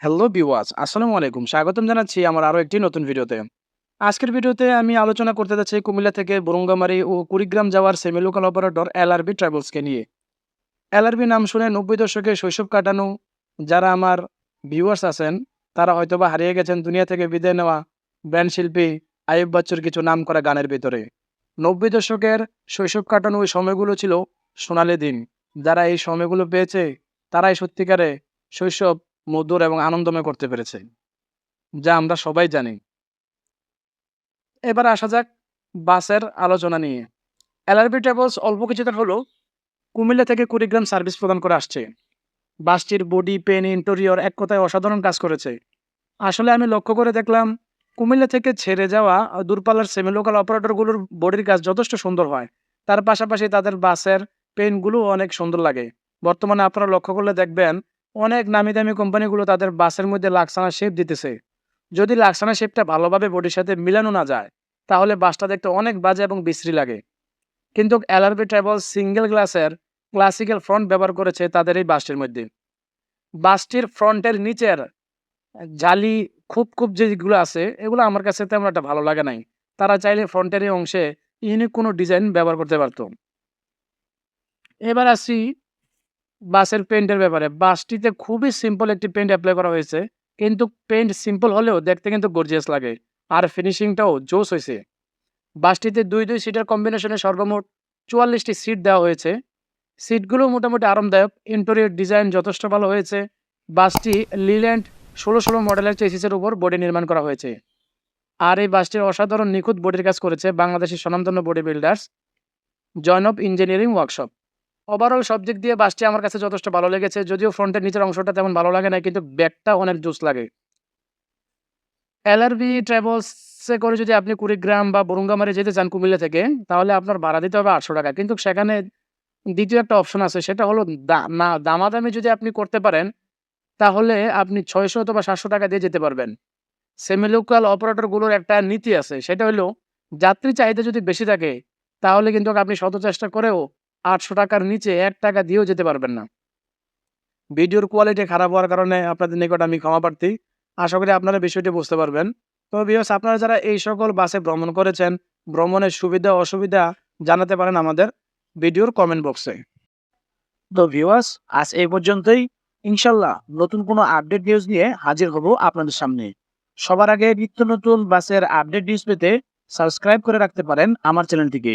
Hello বিওয়াজ আসসালামু আলাইকুম। স্বাগতম জানাচ্ছি আমার আরও একটি নতুন ভিডিওতে। আজকের ভিডিওতে আমি আলোচনা করতে যাচ্ছি কুমিল্লা থেকে বরুঙ্গামারি ও কুড়িগ্রাম যাওয়ার সেমি লোকাল অপারেটর এলআরবি ট্রাভেলসকে নিয়ে। এলআরবি নাম শুনে নব্বই দশকে শৈশব কাটানো যারা আমার ভিউয়ার্স আছেন, তারা হয়তোবা হারিয়ে গেছেন দুনিয়া থেকে বিদায় নেওয়া ব্র্যান্ড শিল্পী আয়ুব বাচ্চুর কিছু নাম করা গানের ভিতরে। নব্বই দশকের শৈশব কাটানো ওই সময়গুলো ছিল সোনালি দিন। যারা এই সময়গুলো পেয়েছে, তারাই সত্যিকারে শৈশব মধুর এবং আনন্দময় করতে পেরেছে, যা আমরা সবাই জানি। এবার আসা যাক বাসের আলোচনা নিয়ে। এলআরবি ট্রাভেলস অল্প কিছুদিন হলো কুমিল্লা থেকে কুড়িগ্রাম সার্ভিস প্রদান করে আসছে। বাসটির বডি, পেন, ইন্টেরিয়র এক কথায় অসাধারণ কাজ করেছে। আসলে আমি লক্ষ্য করে দেখলাম, কুমিল্লা থেকে ছেড়ে যাওয়া দূরপাল্লার সেমি লোকাল অপারেটরগুলোর বডির কাজ যথেষ্ট সুন্দর হয়। তার পাশাপাশি তাদের বাসের পেনগুলো অনেক সুন্দর লাগে। বর্তমানে আপনারা লক্ষ্য করলে দেখবেন অনেক নামি দামি কোম্পানিগুলো তাদের বাসের মধ্যে লাক্সানা শেপ দিতেছে। যদি লাক্সানা শেপটা ভালোভাবে বডির সাথে মিলানো না যায়, তাহলে বাসটা দেখতে অনেক বাজে এবং বিশ্রী লাগে। কিন্তু এলআরবি ট্রাভেল সিঙ্গেল গ্লাসের ক্লাসিক্যাল ফ্রন্ট ব্যবহার করেছে তাদের এই বাসটির মধ্যে। বাসটির ফ্রন্টের নিচের জালি খুব খুব যেগুলো আছে, এগুলো আমার কাছে তেমন একটা ভালো লাগে নাই। তারা চাইলে ফ্রন্টের এই অংশে ইউনিক কোনো ডিজাইন ব্যবহার করতে পারত। এবার আসি বাসের পেইন্টের ব্যাপারে। বাসটিতে খুবই সিম্পল একটি পেন্ট অ্যাপ্লাই করা হয়েছে। কিন্তু পেইন্ট সিম্পল হলেও দেখতে কিন্তু গর্জিয়াস লাগে। আর ফিনিশিংটাও জোস হয়েছে। বাসটিতে দুই দুই সিটের কম্বিনেশনে সর্বমোট চুয়াল্লিশটি সিট দেওয়া হয়েছে। সিটগুলো মোটামুটি আরামদায়ক। ইন্টেরিয়র ডিজাইন যথেষ্ট ভালো হয়েছে। বাসটি লিল্যান্ড ষোলো ষোলো মডেলের চেসিসের উপর বডি নির্মাণ করা হয়েছে। আর এই বাসটির অসাধারণ নিখুঁত বডির কাজ করেছে বাংলাদেশের স্বনামধন্য body builders Zainab engineering workshop overall সব দিক দিয়ে বাসটি আমার কাছে যথেষ্ট ভালো লেগেছে, যদিও ফ্রন্টের নিচের অংশটা তেমন ভালো লাগে না, কিন্তু ব্যাগটা অনেক জুস লাগে। এলআরবি ট্রাভেলসে করে যদি আপনি কুড়িগ্রাম বা বরুঙ্গামারি যেতে চান কুমিল্লা থেকে, তাহলে আপনার ভাড়া দিতে হবে আটশো টাকা। কিন্তু সেখানে দ্বিতীয় একটা অপশন আছে, সেটা হলো না, দামাদামি যদি আপনি করতে পারেন, তাহলে আপনি ছয়শো অথবা সাতশো টাকা দিয়ে যেতে পারবেন। সেমি লোকাল অপারেটরগুলোর একটা নীতি আছে, সেটা হলো যাত্রী চাহিদা যদি বেশি থাকে, তাহলে কিন্তু আপনি শত চেষ্টা করেও আটশো টাকার নিচে এক টাকা দিয়েও যেতে পারবেন না। ভিডিওর কোয়ালিটি খারাপ হওয়ার কারণে আপনাদের নিকট আমি ক্ষমা প্রার্থী। আশা করি আপনারা বিষয়টি বুঝতে পারবেন। তো বিয়স আপনারা যারা এই সকল বাসে ভ্রমণ করেছেন, ভ্রমণের সুবিধা, অসুবিধা জানাতে পারেন আমাদের ভিডিওর কমেন্ট বক্সে তো ভিউয়ার্স আজ এই পর্যন্তই। ইনশাল্লাহ নতুন কোনো আপডেট নিউজ নিয়ে হাজির হব আপনাদের সামনে। সবার আগে নিত্য নতুন বাসের আপডেট নিউজ পেতে সাবস্ক্রাইব করে রাখতে পারেন আমার চ্যানেলটিকে